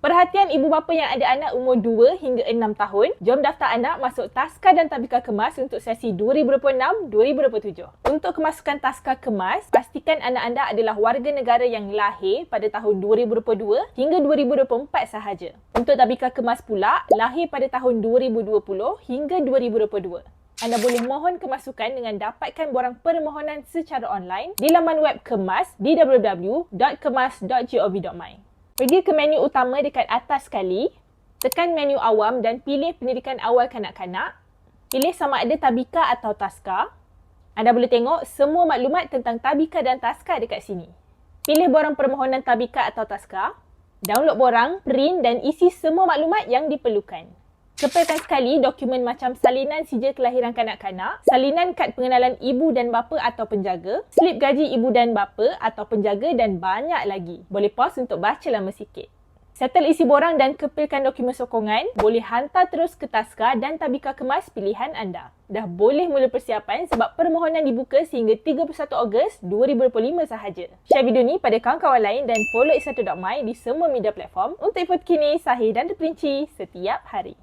Perhatian ibu bapa yang ada anak umur 2 hingga 6 tahun, jom daftar anak masuk Taska dan Tabika Kemas untuk sesi 2026-2027. Untuk kemasukan Taska Kemas, pastikan anak anda adalah warga negara yang lahir pada tahun 2022 hingga 2024 sahaja. Untuk Tabika Kemas pula, lahir pada tahun 2020 hingga 2022. Anda boleh mohon kemasukan dengan dapatkan borang permohonan secara online di laman web Kemas di www.kemas.gov.my. Pergi ke menu utama dekat atas sekali, tekan menu awam dan pilih pendidikan awal kanak-kanak. Pilih sama ada Tabika atau Taska. Anda boleh tengok semua maklumat tentang Tabika dan Taska dekat sini. Pilih borang permohonan Tabika atau Taska. Download borang, print dan isi semua maklumat yang diperlukan. Kepalkan sekali dokumen macam salinan sijil kelahiran kanak-kanak, salinan kad pengenalan ibu dan bapa atau penjaga, slip gaji ibu dan bapa atau penjaga dan banyak lagi. Boleh pause untuk baca lama sikit. Settle isi borang dan kepilkan dokumen sokongan, boleh hantar terus ke Taska dan tabika kemas pilihan anda. Dah boleh mula persiapan sebab permohonan dibuka sehingga 31 Ogos 2025 sahaja. Share video ni pada kawan-kawan lain dan follow Isatu.my di semua media platform untuk info terkini, sahih dan terperinci setiap hari.